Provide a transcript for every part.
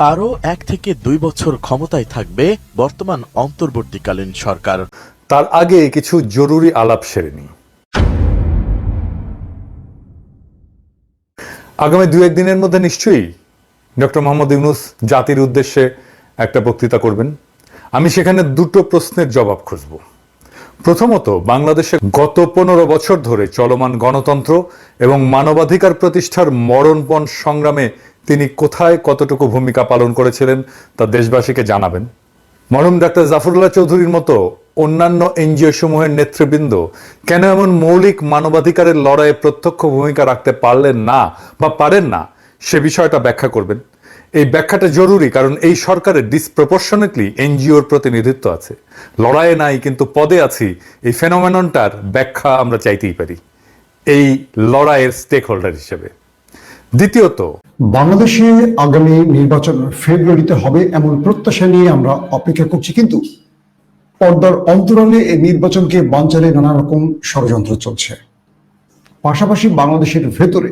আরও এক থেকে দুই বছর ক্ষমতায় থাকবে বর্তমান অন্তর্বর্তীকালীন সরকার। তার আগে কিছু জরুরি আলাপ সেরে নিই। আগামী দু একদিনের মধ্যে নিশ্চয়ই ডক্টর মোহাম্মদ ইউনুস জাতির উদ্দেশ্যে একটা বক্তৃতা করবেন। আমি সেখানে দুটো প্রশ্নের জবাব খুঁজব। প্রথমত, বাংলাদেশে গত পনেরো বছর ধরে চলমান গণতন্ত্র এবং মানবাধিকার প্রতিষ্ঠার মরণপণ সংগ্রামে তিনি কোথায় কতটুকু ভূমিকা পালন করেছিলেন তা দেশবাসীকে জানাবেন। মরম ডাক্তার জাফরুল্লাহ চৌধুরীর মতো অন্যান্য এনজিও সমূহের নেতৃবৃন্দ কেন এমন মৌলিক মানবাধিকারের লড়াইয়ে প্রত্যক্ষ ভূমিকা রাখতে পারলেন না বা পারেন না, সে বিষয়টা ব্যাখ্যা করবেন। এই ব্যাখ্যাটা জরুরি কারণ এই সরকারের ডিসপ্রপোর্শনেটলি এনজিওর প্রতিনিধিত্ব আছে। লড়াইয়ে নাই, কিন্তু পদে আছি, এই ফেনোমেননটার ব্যাখ্যা আমরা চাইতেই পারি। এই লড়াইয়ের স্টেক হোল্ডার হিসেবে। দ্বিতীয়ত, বাংলাদেশে আগামী নির্বাচন ফেব্রুয়ারিতে হবে এমন প্রত্যাশা নিয়ে আমরা অপেক্ষা করছি, কিন্তু পর্দার অন্তরালে এই নির্বাচনকে বাঞ্চালে নানা রকম ষড়যন্ত্র চলছে। পাশাপাশি বাংলাদেশের ভেতরে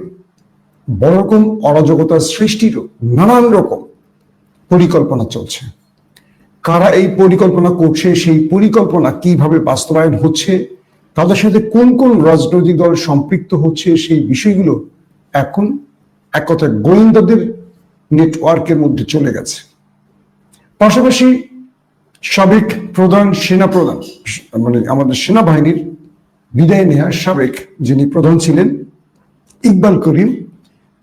বড় রকম অরাজকতার সৃষ্টিরও নানান রকম পরিকল্পনা চলছে। কারা এই পরিকল্পনা করছে, সেই পরিকল্পনা কীভাবে বাস্তবায়ন হচ্ছে, তাদের সাথে কোন কোন রাজনৈতিক দল সম্পৃক্ত হচ্ছে, সেই বিষয়গুলো এখন এক কথায় গোয়েন্দাদের নেটওয়ার্কের মধ্যে চলে গেছে। পাশাপাশি সাবেক প্রধান সেনা প্রধান মানে আমাদের সেনাবাহিনীর বিদায় নেওয়া সাবেক যিনি প্রধান ছিলেন, ইকবাল করিম,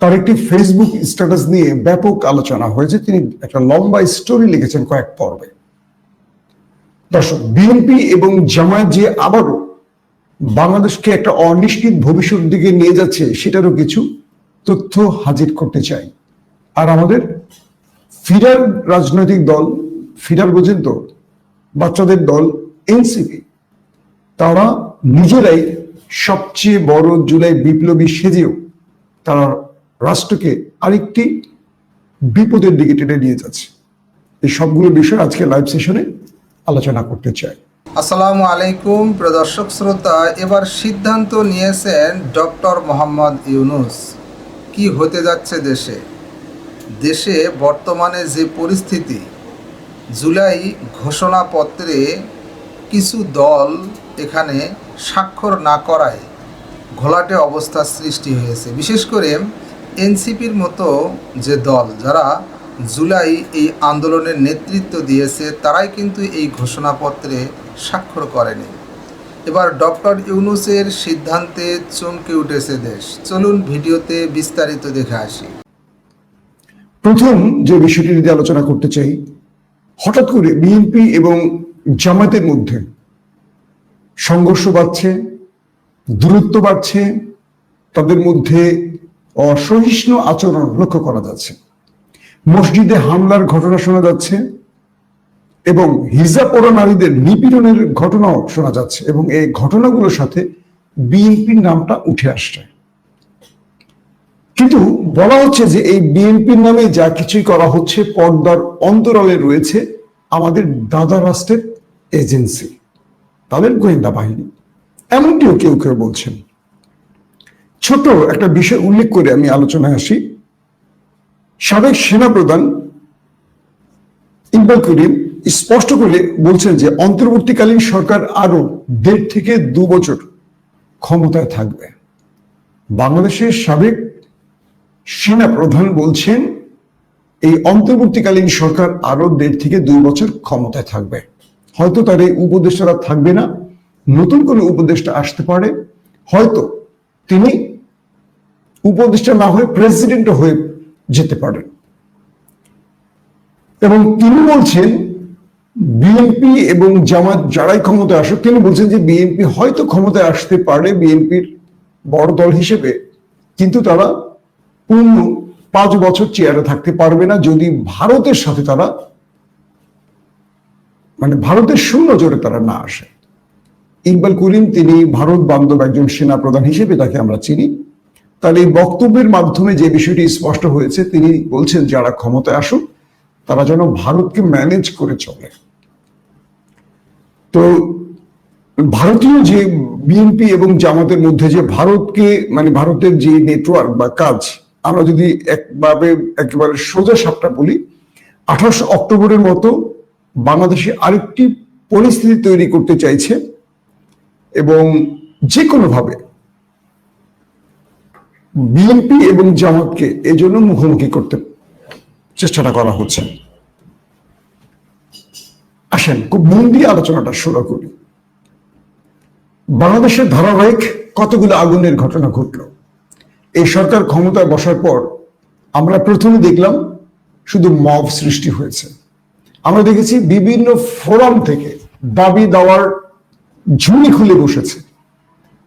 তার একটি ফেসবুক স্ট্যাটাস নিয়ে ব্যাপক আলোচনা হয়েছে। তিনি একটা লম্বা স্টোরি লিখেছেন কয়েক পর্বে। দর্শক, বিএনপি এবং জামায়াত যে আবারও বাংলাদেশকে একটা অনিশ্চিত ভবিষ্যৎ দিকে নিয়ে যাচ্ছে, সেটারও কিছু তথ্য হাজির করতে চাই। আর আমাদের ফিরার রাজনৈতিক দল ফিরার বোঝেন তো, বাচ্চাদের দল, এনসিপি, তারা নিজেরাই সবচেয়ে বড় জুলাই বিপ্লবী সেজেও তারা রাষ্ট্রকে আরেকটি বিপদের দিকে টেনে নিয়ে যাচ্ছে। এই সবগুলো বিষয় আজকে লাইভ সেশনে আলোচনা করতে চাই। আসসালামু আলাইকুম প্রদর্শক শ্রোতা, এবার সিদ্ধান্ত নিয়েছেন ডক্টর মোহাম্মদ ইউনুস। কি হতে যাচ্ছে দেশে? দেশে বর্তমানে যে পরিস্থিতি, জুলাই ঘোষণাপত্রে কিছু দল এখানে স্বাক্ষর না করায় ঘোলাটে অবস্থার সৃষ্টি হয়েছে। বিশেষ করে এনসিপির মতো যে দল, যারা জুলাই এই আন্দোলনের নেতৃত্ব দিয়েছে, তারাই কিন্তু এই ঘোষণাপত্রে স্বাক্ষর করেনি। এবার ডক্টর ইউনুসের সিদ্ধান্তে চমকে উঠেছে দেশ। চলুন ভিডিওতে বিস্তারিত দেখে আসি। প্রথম যে বিষয়টি যদি আলোচনা করতে চাই, হঠাৎ করে বিএনপি এবং জামাতের মধ্যে সংঘর্ষ বাড়ছে, দূরত্ব বাড়ছে, তাদের মধ্যে অসহিষ্ণু আচরণ লক্ষ্য করা যাচ্ছে। মসজিদে হামলার ঘটনা শোনা যাচ্ছে এবং হিজা পড়া নারীদের নিপীড়নের ঘটনাও শোনা যাচ্ছে এবং এই ঘটনাগুলোর সাথে বিএনপির নামটা উঠে আসছে। কিন্তু বলা হচ্ছে যে এই বিএনপির নামে যা কিছুই করা হচ্ছে পর্দার অন্তরালে রয়েছে আমাদের দাদা রাষ্ট্রের এজেন্সি, তাদের গোয়েন্দা বাহিনী। এমনটিও কেউ কেউ বলছেন। ছোট একটা বিষয় উল্লেখ করে আমি আলোচনায় আসি। সাবেক সেনাপ্রধান ইকবাল করিম স্পষ্ট করে বলছেন যে অন্তর্বর্তীকালীন সরকার আরও দেড় থেকে দু বছর ক্ষমতায় থাকবে। বাংলাদেশের সাবেক সেনা প্রধান বলছেন, এই অন্তর্বর্তীকালীন সরকার আরও দেড় থেকে দুই বছর ক্ষমতায় থাকবে। হয়তো তার এই উপদেষ্টারা থাকবে না, নতুন কোনো উপদেষ্টা আসতে পারে, হয়তো তিনি উপদেষ্টা না হয়ে প্রেসিডেন্ট হয়ে যেতে পারেন। এবং তিনি বলছেন বিএনপি এবং জামাত যারাই ক্ষমতায় আসুক তিনি বলছেন যে বিএনপি হয়তো ক্ষমতায় আসতে পারে বিএনপির বড় দল হিসেবে, কিন্তু তারা পূর্ণ পাঁচ বছর চেয়ারে থাকতে পারবে না যদি ভারতের সাথে তারা মানে ভারতের শূন্য জোরে তারা না আসে। ইকবাল করিম, তিনি ভারত বান্ধব একজন সেনা প্রধান হিসেবে তাকে আমরা চিনি। তাহলে এই বক্তব্যের মাধ্যমে যে বিষয়টি স্পষ্ট হয়েছে, তিনি বলছেন, যারা ক্ষমতায় আসুক, তারা যেন ভারতকে ম্যানেজ করে চলে। তো ভারতীয় যে বিএনপি এবং জামাতের মধ্যে যে ভারতকে মানে ভারতের যে নেটওয়ার্ক বা কাজ, আমরা যদি একভাবে একেবারে সোজা সাপটা বলি আঠারোশো অক্টোবরের মতো বাংলাদেশে আরেকটি পরিস্থিতি তৈরি করতে চাইছে এবং যে কোনোভাবে বিএনপি এবং জামাতকে এজন্য মুখোমুখি করতে চেষ্টাটা করা হচ্ছে। আসেন, খুব মন দিয়ে আলোচনাটা শুরু করি। বাংলাদেশের ধারাবাহিক কতগুলো আগুনের ঘটনা ঘটল? এই সরকার ক্ষমতায় বসার পর আমরা প্রথমে দেখলাম শুধু মব সৃষ্টি হয়েছে। আমরা দেখেছি বিভিন্ন ফোরাম থেকে দাবি দেওয়ার ঝুলি খুলে বসেছে।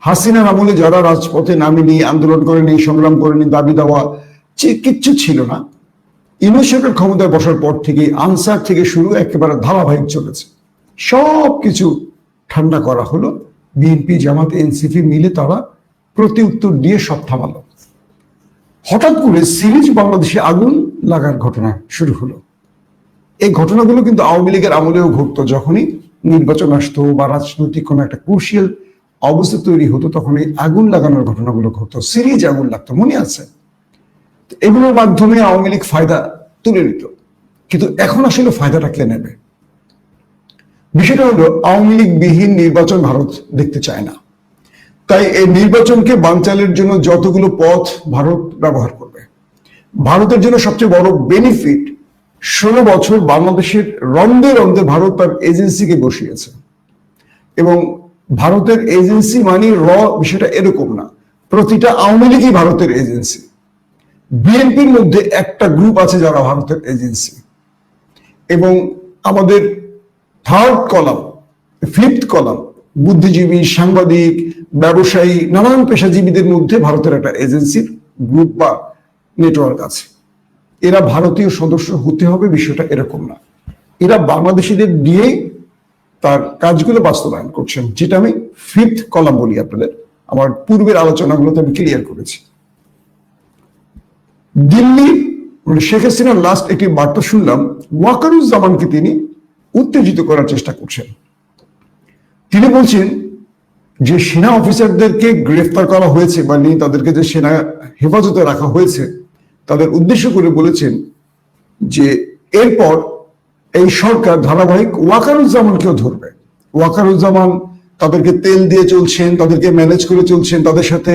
হাসিনার আমলে যারা রাজপথে নামেনি, আন্দোলন করেনি, সংগ্রাম করেনি, দাবি দেওয়া কিচ্ছু ছিল না। ইউনিট সরকার ক্ষমতায় বসার পর থেকে আনসার থেকে শুরু একেবারে ধারাবাহিক চলেছে। সব কিছু ঠান্ডা করা হলো। বিএনপি, জামাত, এনসিপি মিলে তারা প্রতি উত্তর দিয়ে সব থামালো। হঠাৎ করে সিরিজ বাংলাদেশে আগুন লাগার ঘটনা শুরু হলো। এই ঘটনাগুলো কিন্তু আওয়ামী লীগের আমলেও ঘটতো। যখনই নির্বাচন আসতো বা রাজনৈতিক কোনো একটা ক্রুশিয়াল অবস্থা তৈরি হতো তখন এই আগুন লাগানোর ঘটনাগুলো ঘটতো। সিরিজ আগুন লাগতো, মনে আছে? এগুলোর মাধ্যমে আওয়ামী লীগ ফায়দা তুলে নিত। কিন্তু এখন আসলে ফায়দাটা কে নেবে? বিষয়টা হলো, আওয়ামী লীগ বিহীন নির্বাচন ভারত দেখতে চায় না। তাই এই নির্বাচনকে বানচালের জন্য যতগুলো পথ ভারত ব্যবহার করবে। ভারতের জন্য সবচেয়ে বড় বেনিফিট ষোলো বছর বাংলাদেশের রন্ধে রন্ধে ভারত তার এজেন্সিকে বসিয়েছে। এবং ভারতের এজেন্সি মানে র বিষয়টা এরকম না। প্রতিটা আওয়ামী লীগই ভারতের এজেন্সি বিএনপির মধ্যে একটা গ্রুপ আছে যারা ভারতের এজেন্সি এবং আমাদের থার্ড কলাম ফিফথ কলাম বুদ্ধিজীবী, সাংবাদিক, ব্যবসায়ী, নানান পেশাজীবীদের মধ্যে ভারতের একটা এজেন্সির গ্রুপ বা নেটওয়ার্ক আছে। এরা ভারতীয় সদস্য হতে হবে, বিষয়টা এরকম না। এরা বাংলাদেশিদের দিয়েই তার কাজগুলো বাস্তবায়ন করছেন, যেটা আমি ফিফথ কলাম বলি আপনাদের। আমার পূর্বের আলোচনাগুলোতে আমি ক্লিয়ার করেছি। দিল্লি শেখ হাসিনার লাস্ট একটি বার্তা শুনলাম, ওয়াকারুজ্জামানকে তিনি উত্তেজিত করার চেষ্টা করছেন। তিনি বলছেন যে সেনা অফিসারদেরকে গ্রেফতার করা হয়েছে বা নিয়ে তাদেরকে যে সেনা হেফাজতে রাখা হয়েছে, তাদের উদ্দেশ্য করে বলেছেন যে এরপর এই সরকার ধারাবাহিক ওয়াকারুজ্জামানকেও ধরবে। ওয়াকারুজ্জামান তাদেরকে তেল দিয়ে চলছেন, তাদেরকে ম্যানেজ করে চলছেন, তাদের সাথে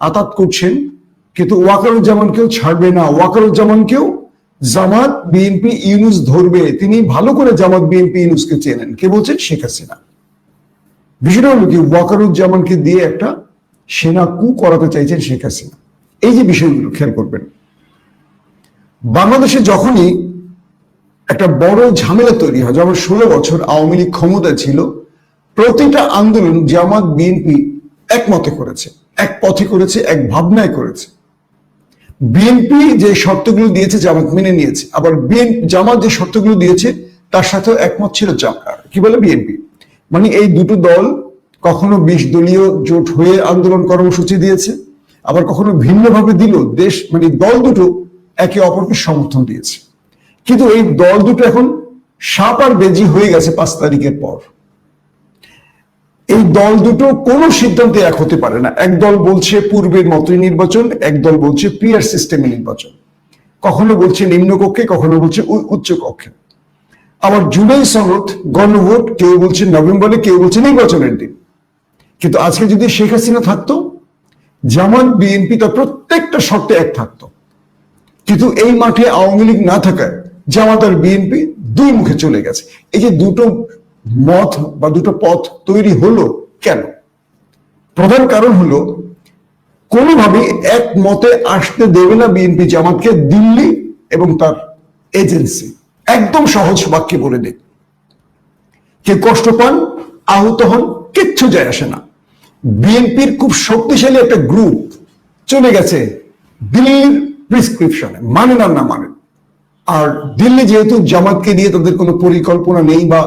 আতাত করছেন। কিন্তু ওয়াকারুজ্জামানকেও ছাড়বে না। ওয়াকারুজ্জামানকেও জামাত বিএনপি ইউনুস ধরবে। তিনি ভালো করে জামাত বিএনপি ইউনুসকে চেনেন। কে বলছেন? শেখ হাসিনা। বিষয়টা হলো কি? ওয়াকারুজ্জামানকে দিয়ে একটা সেনা কু করাতে চাইছেন শেখ হাসিনা। এই যে বিষয়গুলো খেয়াল করবেন। বাংলাদেশে যখনই একটা বড় ঝামেলা তৈরি হয়, যেমন ষোলো বছর আওয়ামী লীগ ক্ষমতা ছিল, প্রতিটা আন্দোলন জামাত বিএনপি একমতে করেছে। এক পথে করেছে, এক ভাবনায় করেছে। বিএনপি যে শর্তগুলো দিয়েছে জামাত মেনে নিয়েছে, আবার বিএন জামাত যে শর্তগুলো দিয়েছে, তার সাথেও একমত ছিল কি বলে বিএনপি মানে এই দুটো দল কখনো বিশ দলীয় জোট হয়ে আন্দোলন কর্মসূচি দিয়েছে, আবার কখনো ভিন্নভাবে দিল দেশ মানে দল দুটো একে অপরকে সমর্থন দিয়েছে। কিন্তু এই দল দুটো এখন সাপ আর বেজি হয়ে গেছে পাঁচ তারিখের পর। এই দল দুটো কোনো সিদ্ধান্তে এক হতে পারে না। এক দল বলছে পূর্বের মতোই নির্বাচন, এক দল বলছে পিয়ার সিস্টেমে নির্বাচন। কখনো বলছে নিম্নকক্ষে কখনো বলছে উচ্চ কক্ষে। আবার জুলাই সনদ, গণভোট, কেউ বলছে নভেম্বরে, কেউ বলছে নির্বাচনের দিন। কিন্তু আজকে যদি শেখ হাসিনা থাকতো, জামাত, বিএনপি তার প্রত্যেকটা শর্তে এক থাকতো। কিন্তু এই মাঠে আওয়ামী লীগ না থাকায় জামাত আর বিএনপি দুই মুখে চলে গেছে। এই যে দুটো মত বা দুটো পথ তৈরি হলো কেন? প্রধান কারণ হলো, কোনোভাবে এক মতে আসতে দেবে না বিএনপি জামাতকে দিল্লি এবং তার এজেন্সি। একদম সহজ বাক্যে বলে দেখ কে কষ্ট পান, আহত হন, কিচ্ছু যায় আসে না। বিএনপির খুব শক্তিশালী একটা গ্রুপ চলে গেছে দিল্লির প্রিসক্রিপশনে মানে না মানেন আর দিল্লি যেহেতু জামাতকে দিয়ে তাদের কোনো পরিকল্পনা নেই বা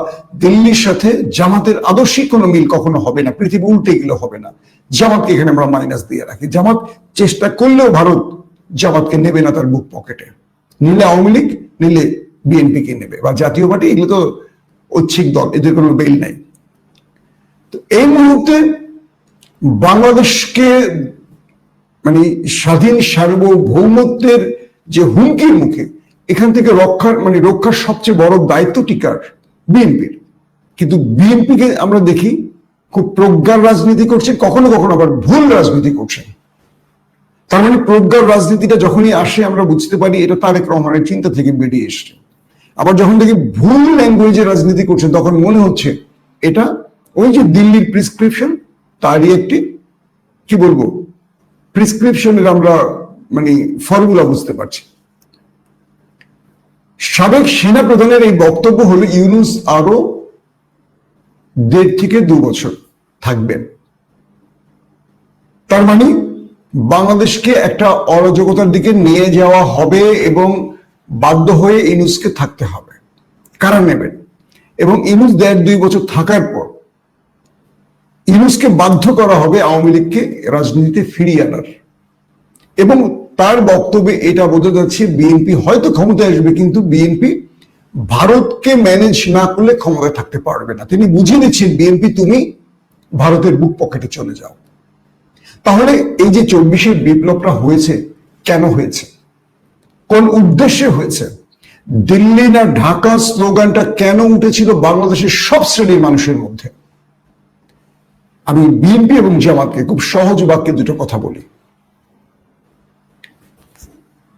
দিল্লির সাথে জামাতের আদর্শিক কোনো মিল কখনো হবে না, পৃথিবী উল্টে গেলে হবে না। জামাতকে এখানে আমরা মাইনাস দিয়ে রাখি। জামাত চেষ্টা করলেও ভারত জামাতকে নেবে না তার বুক পকেটে। নিলে আওয়ামী লীগ, নিলে বিএনপি কে নেবে বা জাতীয় পার্টি, এগুলো তো ঐচ্ছিক দল, এদের কোনো বেল নাই। তো এই মুহূর্তে বাংলাদেশকে মানে স্বাধীন সার্বভৌমত্বের যে হুমকির মুখে এখান থেকে রক্ষার মানে রক্ষার সবচেয়ে বড় দায়িত্ব টিকার বিএনপির কিন্তু বিএনপিকে আমরা দেখি খুব প্রজ্ঞার রাজনীতি করছে, কখনো কখনো আবার ভুল রাজনীতি করছে। তার মানে প্রজ্ঞার রাজনীতিটা যখনই আসে, আমরা বুঝতে পারি এটা তারেক রহমানের চিন্তা থেকে বেরিয়ে এসছে। আবার যখন দেখি ভুল ল্যাঙ্গুয়েজে রাজনীতি করছে, তখন মনে হচ্ছে এটা ওই যে দিল্লির প্রিসক্রিপশন তারই একটি, কি বলব প্রিসক্রিপশনের আমরা মানে ফর্মুলা বুঝতে পারছি। সাবেক সেনা প্রধানের এই বক্তব্য হলো ইউনুস আরও দেড় থেকে দু বছর থাকবেন। তার মানে বাংলাদেশকে একটা অরাজকতার দিকে নিয়ে যাওয়া হবে এবং বাধ্য হয়ে ইনুসকে থাকতে হবে। কারা নেবেন? এবং ইনুস দেড় দুই বছর থাকার পর ইনুসকে বাধ্য করা হবে আওয়ামী লীগকে রাজনীতিতে ফিরিয়ে আনার। এবং তার বক্তব্যে এটা বোঝা যাচ্ছে, বিএনপি হয়তো ক্ষমতায় আসবে, কিন্তু বিএনপি ভারতকে ম্যানেজ না করলে ক্ষমতায় থাকতে পারবে না। তিনি বুঝিয়ে দিচ্ছেন, বিএনপি, তুমি ভারতের বুক পকেটে চলে যাও। তাহলে এই যে চব্বিশের বিপ্লবটা হয়েছে, কেন হয়েছে? কোন উদ্দেশ্যে হয়েছে? দিল্লি না ঢাকা স্লোগানটা কেন উঠেছিল বাংলাদেশের সব শ্রেণির মানুষের মধ্যে? আমি বিএনপি এবং জামাতকে খুব সহজ বাক্যে দুটো কথা বলি।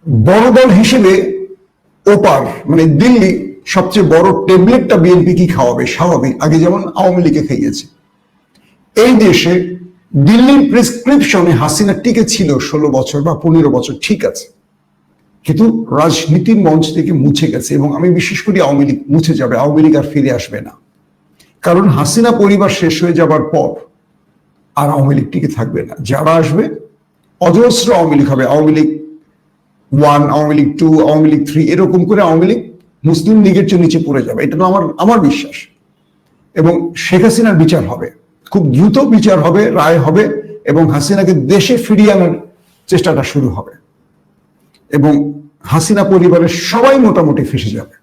বড় দল হিসেবে ওপার মানে দিল্লি সবচেয়ে বড় ট্যাবলেটটা বিএনপি কি খাওয়াবে? স্বাভাবিক। আগে যেমন আওয়ামী লীগে খাইয়েছে এই দেশে দিল্লির প্রেসক্রিপশনে হাসিনা টিকে ছিল ষোলো বছর বা পনেরো বছর, ঠিক আছে। কিন্তু রাজনীতির মঞ্চ থেকে মুছে গেছে এবং আমি বিশেষ করি আওয়ামী লীগ মুছে যাবে, আওয়ামী লীগ আর ফিরে আসবে না। কারণ হাসিনা পরিবার শেষ হয়ে যাবার পর আর আওয়ামী লীগ টিকে থাকবে না। যারা আসবে, অজস্র আওয়ামী লীগ হবে। Awami League one Awami League two Awami League three এরকম করে আওয়ামী লীগ মুসলিম লীগের চেয়ে নিচে পড়ে যাবে। এটা তো আমার আমার বিশ্বাস। এবং শেখ হাসিনার বিচার হবে। খুব দ্রুত বিচার হবে, রায় হবে, এবং হাসিনাকে দেশে ফিরিয়ে আনার চেষ্টাটা শুরু হবে। এবং হাসিনা পরিবারের সবাই মোটামুটি ফেসে যাবে।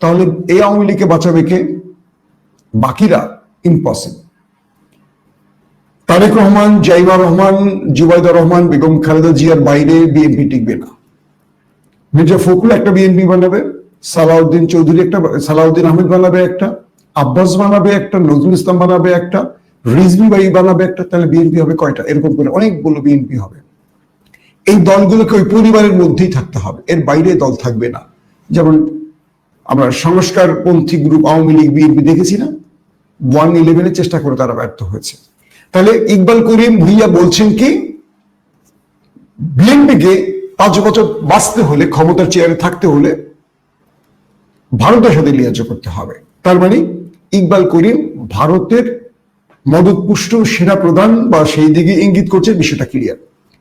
তাহলে এই আওয়ামী লীগকে বাঁচাবে কে? বাকিরা ইম্পসিবল তারেক রহমান জাইমা রহমান, জুবাইদা রহমান, বেগম খালেদা জিয়ার বাইরে বিএনপি টিকবে না। মির্জা ফখরুল একটা বিএনপি বানাবে, সালাউদ্দিন চৌধুরী একটা, সালাউদ্দিন আহমেদ বানাবে একটা, আব্বাস বানাবে একটা, নজরুল ইসলাম বানাবে একটা, রিজভি বাই বানাবে একটা, তাহলে বিএনপি হবে কয়টা? এরকম করে অনেকগুলো বিএনপি হবে। এই দলগুলোকে ওই পরিবারের মধ্যেই থাকতে হবে, এর বাইরে দল থাকবে না। যেমন আমরা সংস্কারপন্থী গ্রুপ আওয়ামী লীগ বিএনপি দেখেছি না? ওয়ান ইলেভেনের চেষ্টা করে তারা ব্যর্থ হয়েছে। তাহলে ইকবাল করিম ভুইয়া বলছেন কি? বিএনপিকে পাঁচ বছর বাঁচতে হলে, ক্ষমতার চেয়ারে থাকতে হলে ভারতের সাথে লিয়াজ করতে হবে। তার মানে ইকবাল করিম ভারতের মদতপুষ্ট সেনা প্রধান বা সেই দিকে ইঙ্গিত করছে বিষয়টা ক্লিয়ার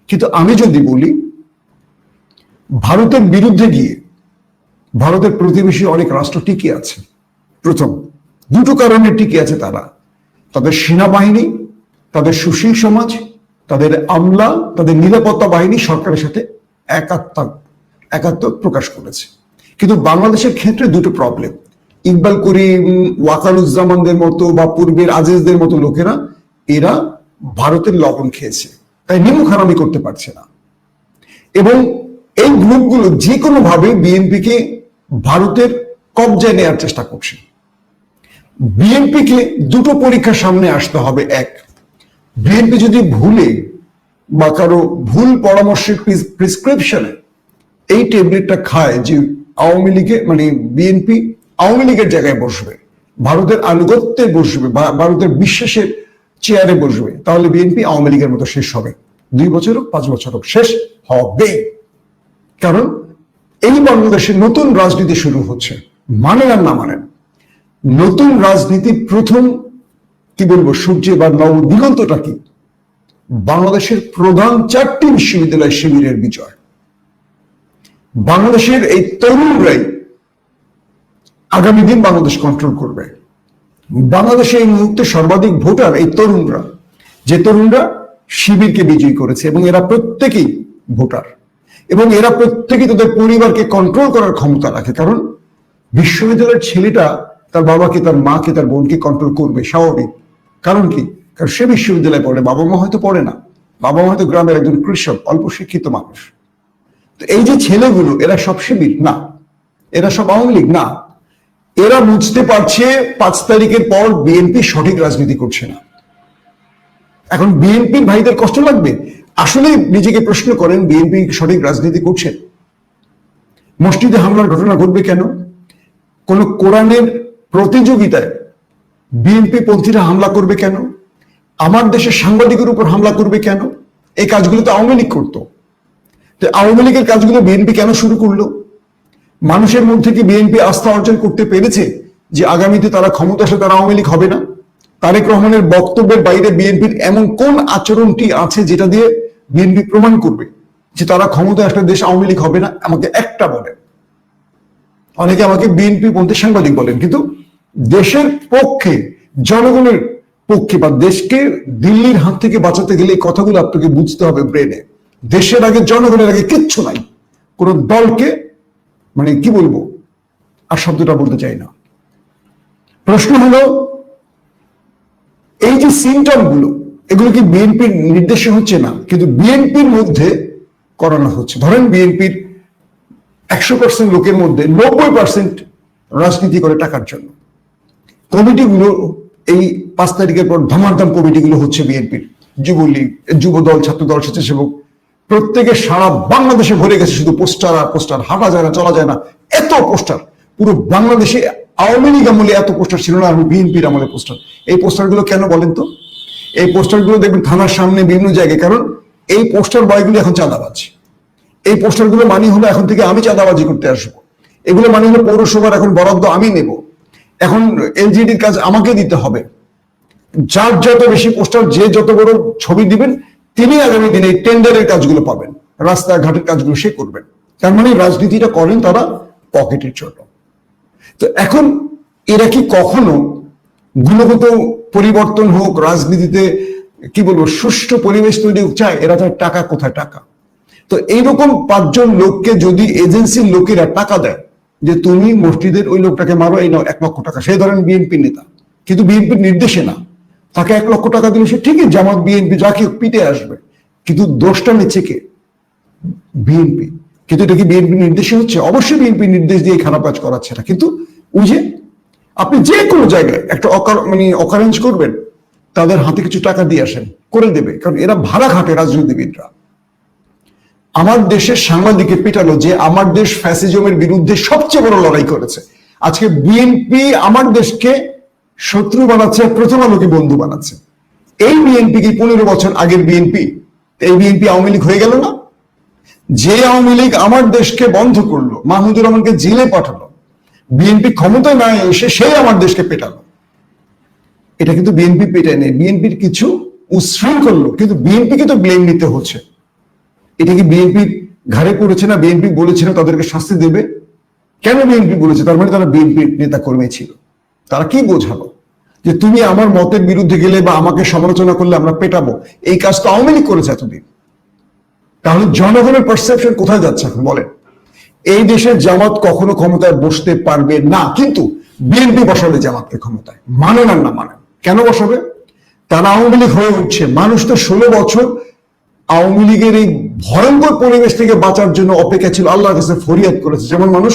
কিন্তু আমি যদি বলি, ভারতের বিরুদ্ধে গিয়ে ভারতের প্রতিবেশী অনেক রাষ্ট্র টিকে আছে। প্রথম, দুটো কারণে টিকে আছে তারা। তাদের সেনাবাহিনী, তাদের সুশীল সমাজ, তাদের আমলা, তাদের নিরাপত্তা বাহিনী সরকারের সাথে একাত্ম একাত্ম প্রকাশ করেছে। কিন্তু বাংলাদেশের ক্ষেত্রে দুটো প্রবলেম ইকবাল করিম, ওয়াকারুজ্জামানদের মতো বা পূর্বের আজিজদের মতো লোকেরা, এরা ভারতের লবণ খেয়েছে। তাই নিমুখ হারামি করতে পারছে না। এবং এই গ্রুপগুলো যে কোনো ভাবে বিএনপিকে ভারতের কবজায় নেওয়ার চেষ্টা করছে। বিএনপিকে দুটো পরীক্ষা সামনে আসতে হবে, এক। বিএনপি যদি ভুলে বা কারও ভুল পরামর্শের প্রিসক্রিপশনে এই ট্যাবলেটটা খায় যে আওয়ামী লীগে মানে বিএনপি আওয়ামী লীগের জায়গায় বসবে, ভারতের আনুগত্যে বসবে ভারতের বিশ্বাসের চেয়ারে বসবে, তাহলে বিএনপি আওয়ামী লীগের মতো শেষ হবে। দুই বছর হোক, পাঁচ বছর হোক, শেষ হবে। কারণ এই বাংলাদেশে নতুন রাজনীতি শুরু হচ্ছে, মানেন আর না মানেন। নতুন রাজনীতির প্রথম, কি বলব সূর্য বা নব দিগন্তটা কি? বাংলাদেশের প্রধান চারটি বিশ্ববিদ্যালয় শিবিরের বিজয় বাংলাদেশের এই তরুণরাই আগামী দিন বাংলাদেশ কন্ট্রোল করবে। বাংলাদেশে এই মুহূর্তে সর্বাধিক ভোটার এই তরুণরা। যে তরুণরা শিবিরকে বিজয়ী করেছে এবং এরা প্রত্যেকেই ভোটার। এবং এরা প্রত্যেকেই তাদের পরিবারকে কন্ট্রোল করার ক্ষমতা রাখে। কারণ বিশ্ববিদ্যালয়ের ছেলেটা তার বাবাকে, তার মাকে, তার বোনকে কন্ট্রোল করবে, স্বাভাবিক। কারণ কি? কারণ সে বিশ্ববিদ্যালয়ে পড়ে, বাবা মা হয়তো পড়ে না। বাবা মা হয়তো গ্রামের একজন কৃষক, অল্প শিক্ষিত মানুষ। তো এই যে ছেলেগুলো, এরা সব শিবির, না। এরা সব আওয়ামী লীগ, না। এরা বুঝতে পারছে পাঁচ তারিখের পর বিএনপি সঠিক রাজনীতি করছে না। এখন বিএনপির ভাইদের কষ্ট লাগবে? আসলে নিজেকে প্রশ্ন করেন, বিএনপি সঠিক রাজনীতি করছে? মসজিদে হামলার ঘটনা ঘটবে কেন? কোন কোরআনের প্রতিযোগিতায় বিএনপি পন্থীরা হামলা করবে কেন? আমার দেশের সাংবাদিকের উপর হামলা করবে কেন? এই কাজগুলো তো আওয়ামী লীগ করতো। তো আওয়ামী লীগের কাজগুলো বিএনপি কেন শুরু করল? মানুষের মধ্যে কি বিএনপি আস্থা অর্জন করতে পেরেছে যে আগামীতে তারা ক্ষমতা আসলে তারা আওয়ামী লীগ হবে না? তারেক রহমানের বক্তব্যের বাইরে বিএনপির এমন কোন আচরণটি আছে যেটা দিয়ে বিএনপি প্রমাণ করবে যে তারা ক্ষমতা আসলে দেশ আওয়ামী লীগ হবে না? আমাকে একটা বলেন। অনেকে আমাকে বিএনপি পন্থী সাংবাদিক বলেন, কিন্তু দেশের পক্ষে জনগণের পক্ষে বা দেশকে দিল্লির হাত থেকে বাঁচাতে গেলে এই কথাগুলো আপনাকে বুঝতে হবে ব্রেনে। দেশের আগে, জনগণের আগে কিচ্ছু নাই। কোন দলকে মানে কি বলব, আর শব্দটা বলতে চাই না। প্রশ্ন হলো, এই যে সিমটমগুলো এগুলো কি বিএনপির নির্দেশে হচ্ছে না? কিন্তু বিএনপির মধ্যে করানো হচ্ছে। ধরেন বিএনপির একশো পার্সেন্ট লোকের মধ্যে নব্বই পার্সেন্ট রাজনীতি করে টাকার জন্য। কমিটিগুলো এই পাঁচ তারিখের পর ধমাধম কমিটিগুলো হচ্ছে বিএনপির। যুবলীগ যুব দল ছাত্র দল স্বেচ্ছাসেবক, প্রত্যেকে সারা বাংলাদেশে ভরে গেছে, শুধু পোস্টার আর পোস্টার। হাঁটা যায় না, চলা যায় না, এত পোস্টার। পুরো বাংলাদেশে আওয়ামী লীগ আমলে এত পোস্টার ছিল না, আর বিএনপির আমলে পোস্টার। এই পোস্টারগুলো কেন বলেন তো? এই পোস্টারগুলো দেখবেন থানার সামনে বিভিন্ন জায়গায়, কারণ এই পোস্টার বয়গুলো এখন চাঁদাবাজ। এই পোস্টারগুলো মানি হলো এখন থেকে আমি চাঁদাবাজি করতে আসব। এগুলো মানে হলো পৌরসভার এখন বরাদ্দ আমি নেব। এখন এলজিডির কাজ আমাকে দিতে হবে। যার যত বেশি পোস্টার, যে যত বড় ছবি দিবেন, তিনি আগামী দিনে টেন্ডারের কাজগুলো পাবেন। রাস্তাঘাটের কাজগুলো সে করবেন তার মানে রাজনীতিটা করেন তারা পকেটের জন্য। তো এখন এরা কি কখনো গুণগত পরিবর্তন হোক, রাজনীতিতে, কি বলব, সুষ্ঠু পরিবেশ তৈরি চায় এরা চায় টাকা কোথায়, টাকা? তো এইরকম পাঁচজন লোককে যদি এজেন্সির লোকেরা টাকা দেয় যে তুমি মসজিদের ওই লোকটাকে মারো, এই নাও, এক লক্ষ টাকা। সে ধরেন বিএনপির নেতা, কিন্তু বিএনপির নির্দেশে না। তাকে এক লক্ষ টাকা দিলে সে ঠিকই জামাত বিএনপি যাকে পিটে আসবে। কিন্তু দোষটা নিচ্ছে কে? বিএনপি কিন্তু এটা কি বিএনপি নির্দেশে হচ্ছে? অবশ্যই বিএনপি নির্দেশ দিয়ে খারাপ কাজ করাচ্ছে না। কিন্তু ওই যে আপনি যে কোনো জায়গায় একটা অকার মানে অকারেঞ্জ করবেন, তাদের হাতে কিছু টাকা দিয়ে আসেন, করে দেবে। কারণ এরা ভাড়া খাটে রাজনীতিবিদরা। আমার দেশের সাংবাদিকে পেটালো যে আমার দেশ ফ্যাসিজমের বিরুদ্ধে সবচেয়ে বড় লড়াই করেছে। আজকে বিএনপি আমার দেশকে শত্রু বানাচ্ছে প্রথম আলোকে বন্ধু বানাচ্ছে। এই বিএনপি কি পনেরো বছর আগের বিএনপি এই বিএনপি আওয়ামী লীগ হয়ে গেল না? যে আওয়ামী লীগ আমার দেশকে বন্ধ করল, মাহমুদুর রহমানকে জেলে পাঠালো বিএনপি ক্ষমতায় না এসে সেই আমার দেশকে পেটালো। এটা কিন্তু বিএনপি পেটায় নেই। বিএনপির কিছু উশৃঙ্খল কিন্তু বিএনপিকে তো ব্লেম নিতে হচ্ছে। এটা কি বিএনপির ঘাড়ে পড়েছে না বিএনপি বলেছে না তাদেরকে শাস্তি দেবে? কেন বিএনপি বলেছে? তার মানে তারা বিএনপির নেতা কর্মী ছিল। তারা কি বোঝালো? যে তুমি আমার মতের বিরুদ্ধে গেলে বা আমাকে সমালোচনা করলে আমরা পেটাবো। এই কাজ তো আওয়ামী লীগ করেছে এতদিন। তাহলে জনগণের পারসেপশন কোথায় যাচ্ছে এখন বলেন? এই দেশের জামাত কখনো ক্ষমতায় বসতে পারবে না, কিন্তু বিএনপি বসাবে জামাতকে ক্ষমতায়। আর না মানেন। কেন বসাবে? তারা আওয়ামী লীগ হয়ে উঠছে। মানুষ তো ষোলো বছর আওয়ামী লীগের এই ভয়ঙ্কর পরিবেশ থেকে বাঁচার জন্য অপেক্ষা ছিল আল্লাহর কাছে ফরিয়াদ করেছে। যেমন মানুষ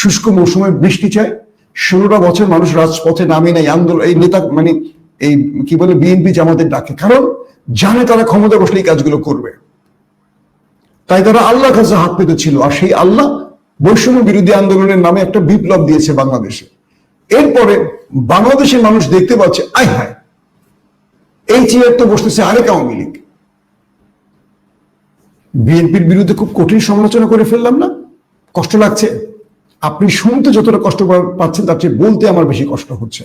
শুষ্ক মৌসুমে বৃষ্টি চায়, ষোলোটা বছর মানুষ রাজপথে নামে নাই। আন্দোলন এই নেতা মানে এই কি বলে বিএনপি জামাতের ডাকে। কারণ জানে তারা ক্ষমতা বসলে এই কাজগুলো করবে। তাই তারা আল্লাহর কাছে হাত পেতে ছিল। আর সেই আল্লাহ বৈষম্য বিরোধী আন্দোলনের নামে একটা বিপ্লব দিয়েছে বাংলাদেশে। এরপরে বাংলাদেশের মানুষ দেখতে পাচ্ছে, আয় হায়, এই চেয়ার তো বসতেছে আরেক আওয়ামী লীগ। বিএনপির বিরুদ্ধে খুব কঠিন সমালোচনা করে ফেললাম না? কষ্ট লাগছে? আপনি শুনতে যতটা কষ্ট পাচ্ছেন, তার চেয়ে বলতে আমার বেশি কষ্ট হচ্ছে।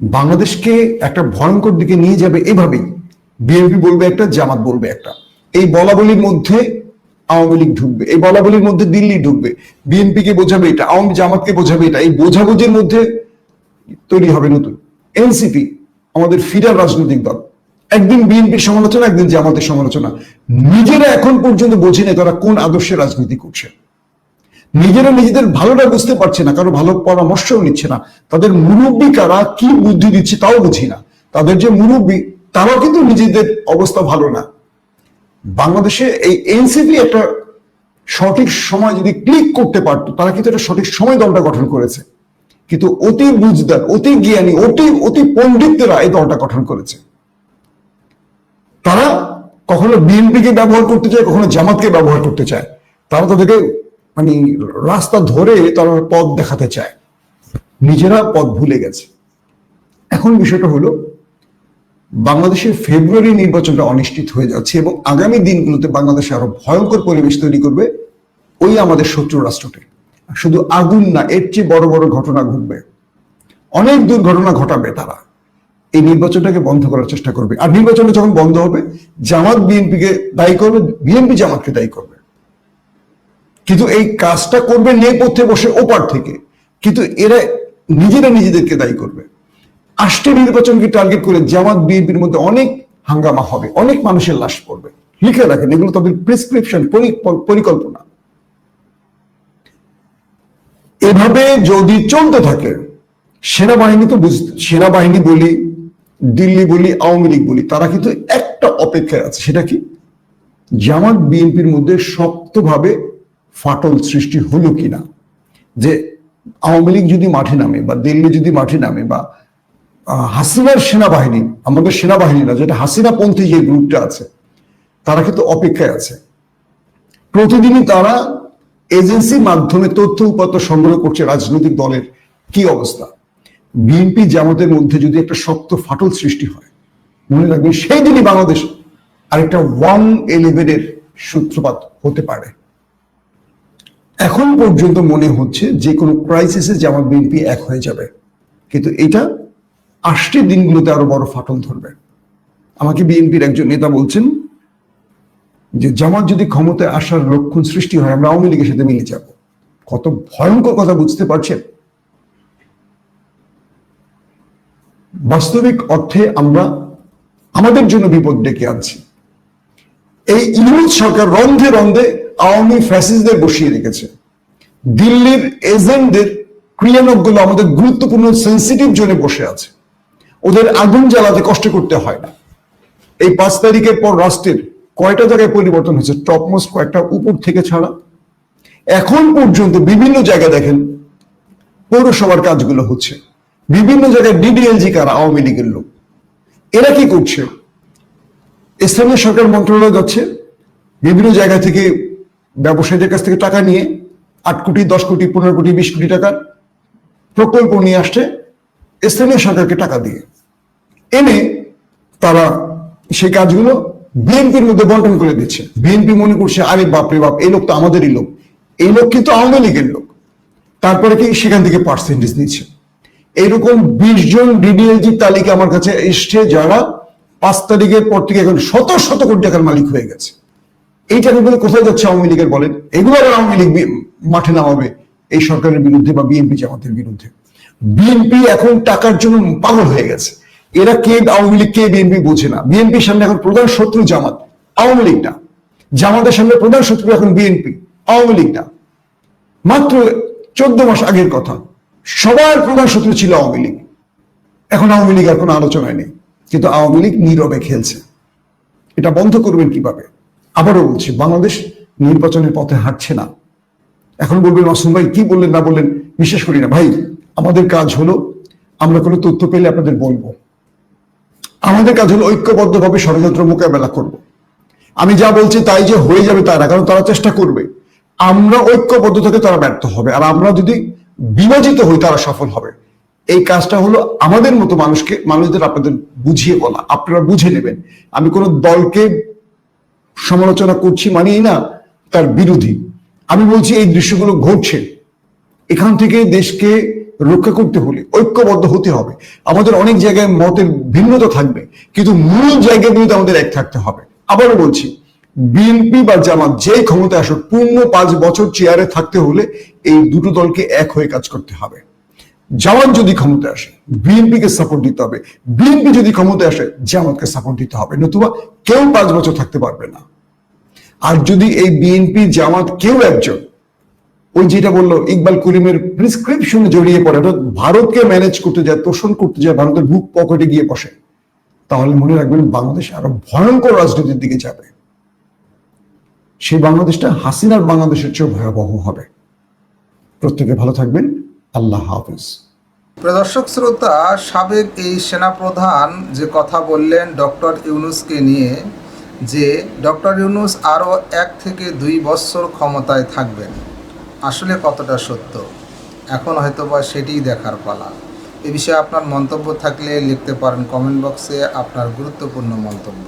বাংলাদেশকে একটা ভয়ঙ্কর দিকে নিয়ে যাবে এভাবেই। বিএনপি বলবে একটা, জামাত বলবে একটা। এই বলাবলির মধ্যে আওয়ামী লীগ ঢুকবে। এই বলাবলির মধ্যে দিল্লি ঢুকবে। বিএনপি কে বোঝাবে এটা, আওয়ামী জামাতকে বোঝাবে এটা। এই বোঝাবুঝির মধ্যে তৈরি হবে নতুন। এনসিপি, আমাদের ফিরার রাজনৈতিক দল। একদিন বিএনপির সমালোচনা, একদিন জামাতের সমালোচনা। নিজেরা এখন পর্যন্ত বোঝে না তারা কোন আদর্শে রাজনীতি করছে। নিজেরা নিজেদের ভালোটা বুঝতে পারছে না, কারও ভালো পরামর্শও নিচ্ছে না। তাদের মুরব্বী কারা কি বুদ্ধি দিচ্ছে তাও বুঝি না। তাদের যে মুরব্বী, তারাও কিন্তু নিজেদের অবস্থা ভালো না। বাংলাদেশে এই এনসিপি একটা সঠিক সময় যদি ক্লিক করতে পারতো, তারা কিন্তু একটা সঠিক সময় দলটা গঠন করেছে। কিন্তু অতি বুঝদার, অতি জ্ঞানী, অতি অতি পণ্ডিতরা এই দলটা গঠন করেছে। তারা কখনো বিএনপিকে ব্যবহার করতে চায়, কখনো জামাতকে ব্যবহার করতে চায়। তারা তাদেরকে মানে রাস্তা ধরে তারা পথ দেখাতে চায়। নিজেরা পথ ভুলে গেছে। এখন বিষয়টা হলো বাংলাদেশের ফেব্রুয়ারি নির্বাচনটা অনিশ্চিত হয়ে যাচ্ছে এবং আগামী দিনগুলোতে বাংলাদেশে আরও ভয়ঙ্কর পরিবেশ তৈরি করবে ওই আমাদের শত্রু রাষ্ট্রটি। শুধু আগুন না, এর চেয়ে বড় বড় ঘটনা ঘটবে। অনেক দুর্ঘটনা ঘটাবে তারা। এই নির্বাচনটাকে বন্ধ করার চেষ্টা করবে। আর নির্বাচনটা যখন বন্ধ হবে, জামাত বিএনপিকে দায়ী করবে, বিএনপি জামাতকে দায়ী করবে। কিন্তু এই কাজটা করবে নেপথ্যে বসে ওপার থেকে। কিন্তু এরা নিজেরা নিজেদেরকে দায়ী করবে। আষ্টে নির্বাচনকে টার্গেট করে জামাত বিএনপির মধ্যে অনেক হাঙ্গামা হবে, অনেক মানুষের লাশ পড়বে। লিখে রাখেন, এগুলো তাদের প্রেসক্রিপশন পরিকল্পনা। এভাবে যদি চলতে থাকে, সেনাবাহিনী তো বুঝ, সেনাবাহিনী বলি দিল্লি বলি, আওয়ামী লীগ বলি, তারা কিন্তু একটা অপেক্ষায় আছে। সেটা কি? জামাত বিএনপির মধ্যে শক্তভাবে ফাটল সৃষ্টি হলো কিনা? যে আওয়ামী লীগ যদি মাঠে নামে বা দিল্লি যদি মাঠে নামে বা হাসিনার সেনাবাহিনী, আমাদের সেনাবাহিনী না, যেটা হাসিনা পন্থী যে গ্রুপটা আছে, তারা কিন্তু অপেক্ষায় আছে। প্রতিদিনই তারা এজেন্সির মাধ্যমে তথ্য উপাত্ত সংগ্রহ করছে রাজনৈতিক দলের কি অবস্থা। বিএনপি জামাতের মধ্যে যদি একটা শক্ত ফাটল সৃষ্টি হয়, মনে রাখবেন সেই দিনই বাংলাদেশ আরেকটা ওয়ান ইলেভেনের সূত্রপাত হতে পারে। এখন পর্যন্ত মনে হচ্ছে যে কোনো ক্রাইসিসে জামাত বিএনপি এক হয়ে যাবে। কিন্তু এটা আসছে দিনগুলোতে আরও বড় ফাটল ধরবে। আমাকে বিএনপির একজন নেতা বলছেন যে জামাত যদি ক্ষমতায় আসার লক্ষণ সৃষ্টি হয়, আমরা আওয়ামী লীগের সাথে মিলে যাব। কত ভয়ঙ্কর কথা বুঝতে পারছেন? বাস্তবিক অর্থে আমরা আমাদের জন্য বিপদ ডেকে আনছি। এই ইউনিট সরকার রন্ধে রন্ধে আওয়ামী ফ্যাসিসদের বসিয়ে রেখেছে। দিল্লির এজেন্টদের ক্রিয়ানকগুলো আমাদের গুরুত্বপূর্ণ সেন্সিটিভ জোনে বসে আছে। ওদের আগুন জ্বালাতে কষ্ট করতে হয় না। এই পাঁচ তারিখের পর রাষ্ট্রের কয়টা জায়গায় পরিবর্তন হয়েছে টপমোস্ট কয়েকটা উপর থেকে ছাড়া। এখন পর্যন্ত বিভিন্ন জায়গায় দেখেন, পৌরসভার কাজগুলো হচ্ছে। বিভিন্ন জায়গায় ডিডিএলজি কারা, আওয়ামী লীগের লোক। এরা কি করছে? স্থানীয় সরকার মন্ত্রণালয় যাচ্ছে, বিভিন্ন জায়গা থেকে ব্যবসায়ীদের কাছ থেকে টাকা নিয়ে আট কোটি, দশ কোটি, পনেরো কোটি, বিশ কোটি টাকার প্রকল্প নিয়ে আসছে, স্থানীয় সরকারকে টাকা দিয়ে। এনে তারা সেই কাজগুলো বিএনপির মধ্যে বন্টন করে দিচ্ছে। বিএনপি মনে করছে, আরে বাপরে বাপ, এই লোক তো আমাদেরই লোক। এই লোক কিন্তু আওয়ামী লীগের লোক। তারপরে কি সেখান থেকে পার্সেন্টেজ নিচ্ছে। এরকম বিশ জন ডিডিএলজি তালিকা আমার কাছে এসছে যারা পাঁচ তারিখের পর থেকে এখন শত শত কোটি টাকার মালিক হয়ে গেছে। এই টাকাগুলো কোথায় যাচ্ছে আওয়ামী লীগের বলেন? এগুলো আবার আওয়ামী লীগ মাঠে নামাবে এই সরকারের বিরুদ্ধে বা বিএনপি জামাতের বিরুদ্ধে। বিএনপি এখন টাকার জন্য পাগল হয়ে গেছে। এরা কে আওয়ামী লীগ, কে বিএনপি বোঝে না। বিএনপির সামনে এখন প্রধান শত্রু জামাত। আওয়ামী লীগ না। জামাতের সামনে প্রধান শত্রু এখন বিএনপি। আওয়ামী লীগ না। মাত্র চোদ্দ মাস আগের কথা। সবার প্রধান শত্রু ছিল আওয়ামী লীগ। এখন আওয়ামী লীগ আর কোনো আলোচনায় নেই। কিন্তু আওয়ামী লীগ নীরবে খেলছে। এটা বন্ধ করবেন কীভাবে? আবারও বলছি, বাংলাদেশ নির্বাচনের পথে হাঁটছে না। এখন বলবেন, মাসুম ভাই, কি বললেন, না বললেন, বিশ্বাস করি না। ভাই, আমাদের কাজ হলো, আমরা কোনো তথ্য পেলে আপনাদের বলব। আমাদের কাজ হলো ঐক্যবদ্ধভাবে ষড়যন্ত্র মোকাবেলা করব। আমি যা বলছি তাই যে হয়ে যাবে তারা কারণ তারা চেষ্টা করবে। আমরা ঐক্যবদ্ধ থেকে তারা ব্যর্থ হবে। আর আমরা যদি বিভাজিত হই তারা সফল হবে। এই কাজটা হলো আমাদের মতো মানুষকে, মানুষদের আপনাদের বুঝিয়ে বলা। আপনারা বুঝে নেবেন। আমি কোনো দলকে সমালোচনা করছি মানেই না তার বিরোধী। আমি বলছি এই দৃশ্যগুলো ঘটছে। এখান থেকে দেশকে রক্ষা করতে হলে ঐক্যবদ্ধ হতে হবে। আমাদের অনেক জায়গায় মতের ভিন্নতা থাকবে, কিন্তু মূল জায়গাগুলোতে আমাদের এক থাকতে হবে। আবারও বলছি বিএনপি বা জামাত যে ক্ষমতা আসুক, পূর্ণ পাঁচ বছর চেয়ারে থাকতে হলে এই দুটো দলকে এক হয়ে কাজ করতে হবে। জামাত যদি ক্ষমতা আসে, বিএনপিকে সাপোর্ট দিতে হবে। বিএনপি যদি ক্ষমতা আসে, জামাতকে সাপোর্ট দিতে হবে। নতুবা কেউ পাঁচ বছর থাকতে পারবে না। আর যদি এই বিএনপি, জামাত কেউ একজন, ওই যেটা বলল ইকবাল করিমের প্রিসক্রিপশনে জড়িয়ে পড়ে, অর্থাৎ ভারতকে ম্যানেজ করতে যায়, তোষণ করতে যায়, ভারতের বুক পকেটে গিয়ে বসে, তাহলে মনে রাখবেন বাংলাদেশ আরও ভয়ঙ্কর রাজনীতির দিকে যাবে। সেই বাংলাদেশটা হাসিনার বাংলাদেশের চেয়েও ভয়াবহ হবে। প্রত্যেকে ভালো থাকবেন। আল্লাহ হাফিজ। প্রদর্শক শ্রোতা, সাবেক এই সেনাপ্রধান যে কথা বললেন ডক্টর ইউনুসকে নিয়ে, যে ডক্টর ইউনুস আরও এক থেকে দুই বছর ক্ষমতায় থাকবেন, আসলে কতটা সত্য? এখন হয়তো বা সেটিই দেখার পালা। এ বিষয়ে আপনার মন্তব্য থাকলে লিখতে পারেন কমেন্ট বক্সে আপনার গুরুত্বপূর্ণ মন্তব্য।